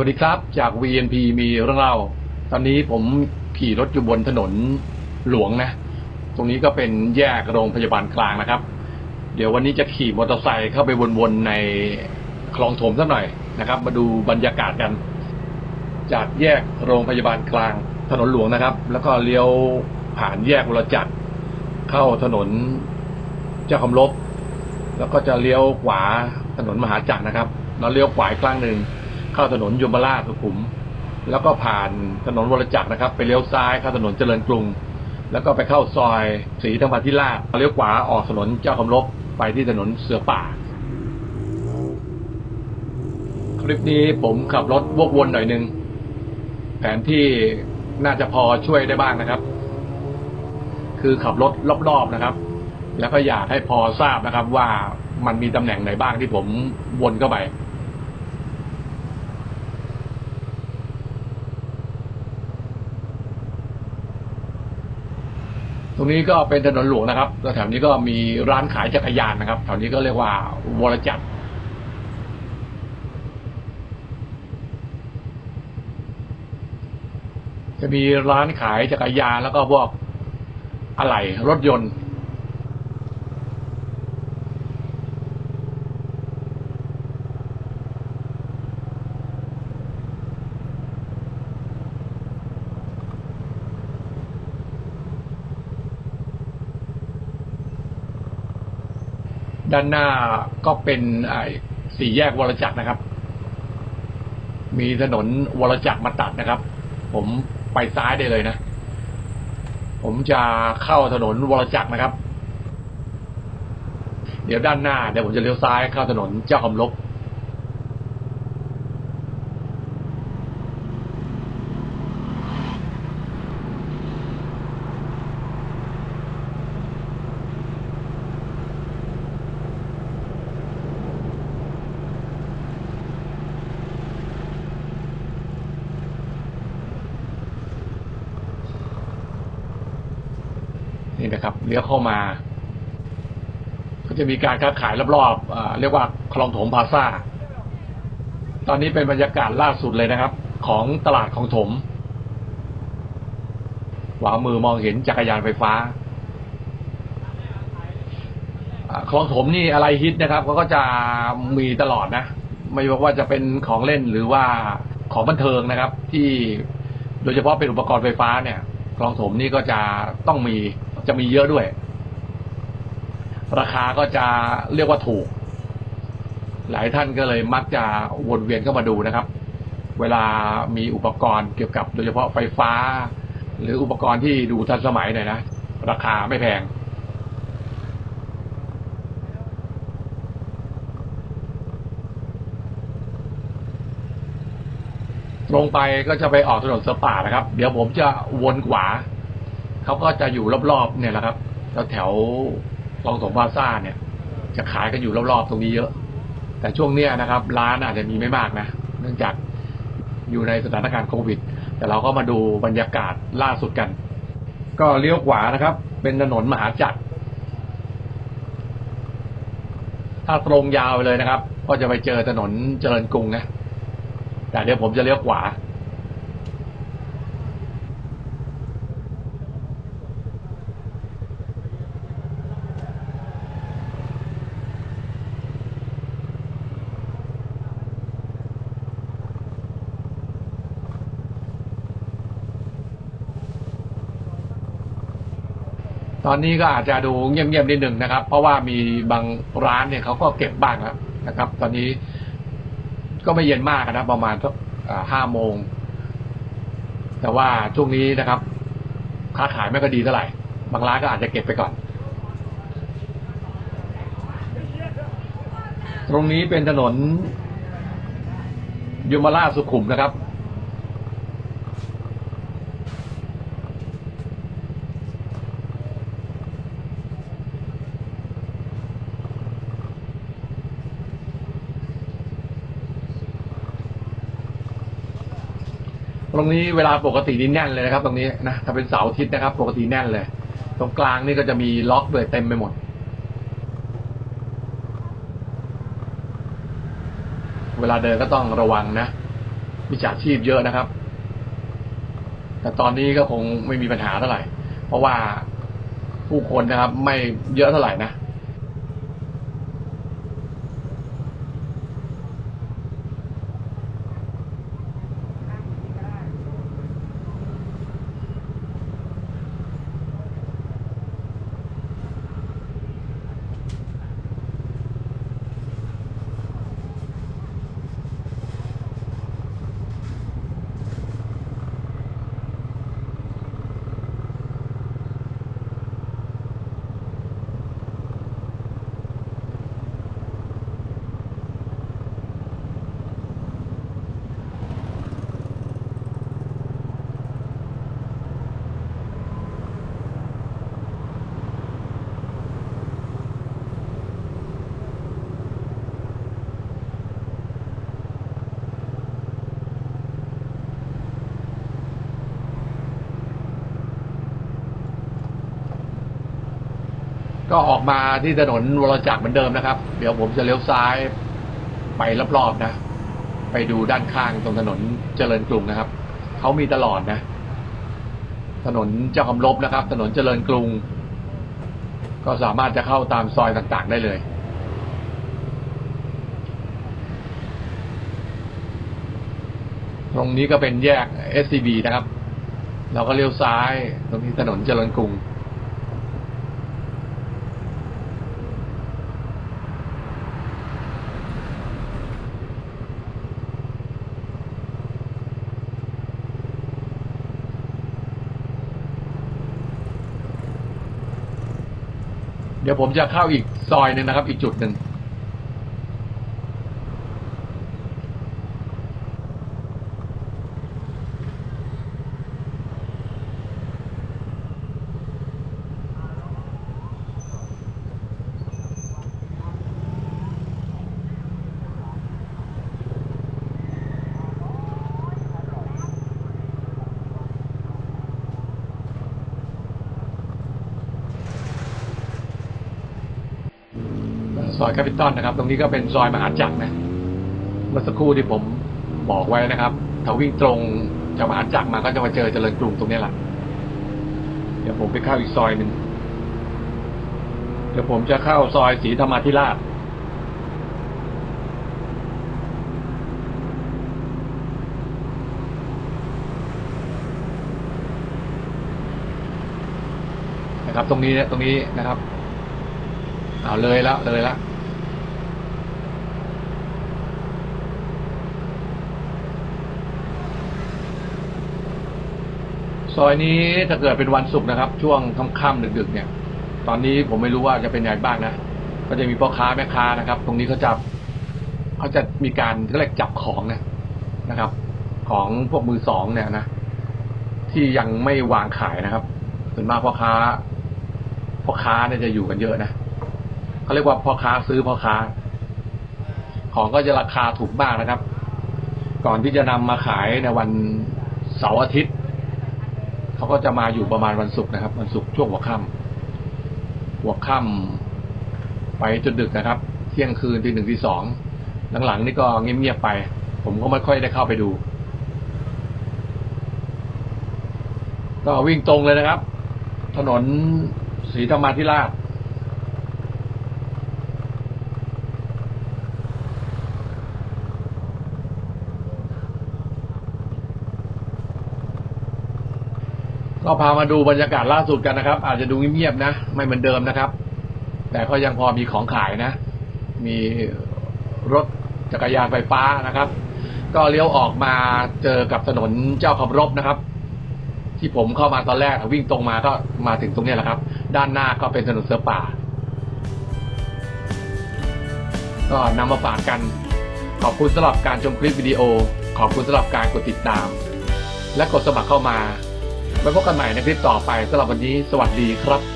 วัสดีครับ จาก VNP มีเรื่องเล่า ตอนนี้ผมขี่รถอยู่บนถนนหลวงนะ ตรงนี้ก็เป็นแยกโรงพยาบาลกลางนะครับ เดี๋ยววันนี้จะขี่มอเตอร์ไซค์เข้าไปวนๆในคลองถมสักหน่อยนะครับ มาดูบรรยากาศกัน จากแยกโรงพยาบาลกลางถนนหลวงนะครับ แล้วก็เลี้ยวผ่านแยกวรจักรเข้าถนนเจ้าคำลบแล้วก็จะเลี้ยวขวาถนนมหาจักรนะครับ แล้วเลี้ยวขวาอีกครั้งหนึ่ง เข้าถนนยมราชสุขุม แล้วก็ผ่านถนนวรจักรนะครับ ไปเลี้ยวซ้ายเข้าถนนเจริญกรุง แล้วก็ไปเข้าซอยศรีธรรมธิราชเลี้ยวขวาออกถนนเจ้าคำลบไปที่ถนนเสือป่า คลิปนี้ผมขับรถวกวนหน่อยหนึง แผนที่น่าจะพอช่วยได้บ้างนะครับ คือขับรถรอบๆนะครับ แล้วก็อยากให้พอทราบนะครับว่ามันมีตำแหน่งไหนบ้างที่ผมวนเข้าไป ตรงนี้ก็เป็นถนนหลวงนะครับแล้วแถวนี้ก็มีร้านขายจักรยานนะครับ แถวนี้ก็เรียกว่าวรจักรจะมีร้านขายจักรยานแล้วก็พวกอะไหล่รถยนต์ ด้านหน้าก็เป็นสี่แยกวรจักรนะครับ มีถนนวรจักรมาตัดนะครับ ผมไปซ้ายได้เลยนะ ผมจะเข้าถนนวรจักรนะครับ เดี๋ยวด้านหน้าเดี๋ยวผมจะเลี้ยวซ้ายเข้าถนนเจ้าคำลบ นี่นะครับเลี้ยวเข้ามา ก็จะมีการค้าขายรอบๆเรียกว่าคลองถมพาซ่า ตอนนี้เป็นบรรยากาศล่าสุดเลยนะครับ ของตลาดของถมขวามือมองเห็นจักรยานไฟฟ้าอ่าคลองถมนี่อะไรฮิตนะครับเขาก็จะมีตลอดนะ ไม่ว่าจะเป็นของเล่นหรือว่าของบันเทิงนะครับ ที่โดยเฉพาะเป็นอุปกรณ์ไฟฟ้าเนี่ย คลองถมนี่ก็จะต้องมี จะมีเยอะด้วย ราคาก็จะเรียกว่าถูก หลายท่านก็เลยมักจะวนเวียนเข้ามาดูนะครับ เวลามีอุปกรณ์เกี่ยวกับโดยเฉพาะไฟฟ้า หรืออุปกรณ์ที่ดูทันสมัยหน่อยนะ ราคาไม่แพงตรงไปก็จะไปออกถนนเสือป่านะครับ เดี๋ยวผมจะวนขวา เขาก็จะอยู่รอบๆเนี่ยแหละครับแถวคลองสมพลาซ่าเนี่ย จะขายกันอยู่รอบๆตรงนี้เยอะ แต่ช่วงเนี้ยนะครับ ร้านอาจจะมีไม่มากนะเนื่องจากอยู่ในสถานการณ์โควิด แต่เราก็มาดูบรรยากาศล่าสุดกัน ก็เลี้ยวขวานะครับ เป็นถนนมหาจักรถ้าตรงยาวไปเลยนะครับ ก็จะไปเจอถนนเจริญกรุงนะแต่เดี๋ยวผมจะเลี้ยวขวา ตอนนี้ก็อาจจะดูเงียบๆนิดหนึ่งนะครับ เพราะว่ามีบางร้านเนี่ยเขาก็เก็บบ้างแล้วนะครับ ตอนนี้ก็ไม่เย็นมากนะประมาณสักห้าโมง แต่ว่าช่วงนี้นะครับ ค้าขายไม่ก็ดีเท่าไหร่ บางร้านก็อาจจะเก็บไปก่อน ตรงนี้เป็นถนนยมราชสุขุมนะครับ ตรงนี้เวลาปกตินี่แน่นเลยนะครับ ตรงนี้นะถ้าเป็นเสาร์อาทิตย์นะครับ ปกติแน่นเลย ตรงกลางนี่ก็จะมีล็อกด้วยเต็มไปหมด เวลาเดินก็ต้องระวังนะมิจฉาชีพเยอะนะครับ แต่ตอนนี้ก็คงไม่มีปัญหาเท่าไหร่ เพราะว่าผู้คนนะครับ ไม่เยอะเท่าไหร่นะ ก็ออกมาที่ถนนวรจักรเหมือนเดิมนะครับ เดี๋ยวผมจะเลี้ยวซ้ายไปรอบๆนะ ไปดูด้านข้างตรงถนนเจริญกรุงนะครับ เขามีตลอดนะ ถนนเจ้าคำลบนะครับ ถนนเจริญกรุง ก็สามารถจะเข้าตามซอยต่างๆได้เลยตรงนี้ก็เป็นแยก SCB นะครับ เราก็เลี้ยวซ้าย ตรงนี้ถนนเจริญกรุง เดี๋ยวผมจะเข้าอีกซอยหนึ่งนะครับอีกจุดหนึ่ง ซอยแคปิตอลนะครับ ตรงนี้ก็เป็นซอยมหาจักรนะเมื่อสักครู่ที่ผมบอกไว้นะครับ ถ้าวิ่งตรงจากมหาจักรมาก็จะมาเจอเจริญกรุงตรงนี้แหละเดี๋ยวผมไปเข้าอีกซอยหนึ่งเดี๋ยวผมจะเข้าซอยศรีธรรมาธิราชนะครับ ตรงนี้เนี่ยตรงนี้นะครับ เอาเลยแล้วเลยแล้วซอยนี้ถ้าเกิดเป็นวันศุกร์นะครับ ช่วงค่ำๆดึกๆเนี่ย ตอนนี้ผมไม่รู้ว่าจะเป็นยังไงบ้างนะก็จะมีพ่อค้าแม่ค้านะครับ ตรงนี้เขาจะเขาจะมีการเขาเรียกจับของนะนะครับ ของพวกมือสองเนี่ยนะที่ยังไม่วางขายนะครับส่วนมากพ่อค้าพ่อค้าเนี่ยจะอยู่กันเยอะนะ เขาเรียกว่าพ่อค้าซื้อพ่อค้า ของก็จะราคาถูกมากนะครับ ก่อนที่จะนำมาขายในวันเสาร์อาทิตย์เขาก็จะมาอยู่ประมาณวันศุกร์นะครับ วันศุกร์ช่วงหัวค่ำหัวค่ำไปจนดึกนะครับ เที่ยงคืนตีหนึ่งตีสองหลังๆนี่ก็เงียบๆไป ผมก็ไม่ค่อยได้เข้าไปดู ก็วิ่งตรงเลยนะครับ ถนนศรีธรรมาธิราช ก็พามาดูบรรยากาศล่าสุดกันนะครับ อาจจะดูเงียบๆนะ ไม่เหมือนเดิมนะครับ แต่ก็ยังพอมีของขายนะ มีรถจักรยานไฟฟ้านะครับ ก็เลี้ยวออกมาเจอกับถนนเจ้าคำรบนะครับ ที่ผมเข้ามาตอนแรกวิ่งตรงมาก็มาถึงตรงนี้แหละครับ ด้านหน้าก็เป็นถนนเสือป่า ก็นำมาฝากกัน ขอบคุณสำหรับการชมคลิปวิดีโอ ขอบคุณสำหรับการกดติดตาม และกดสมัครเข้ามา ไว้พบกันใหม่ในคลิปต่อไปสำหรับวันนี้สวัสดีครับ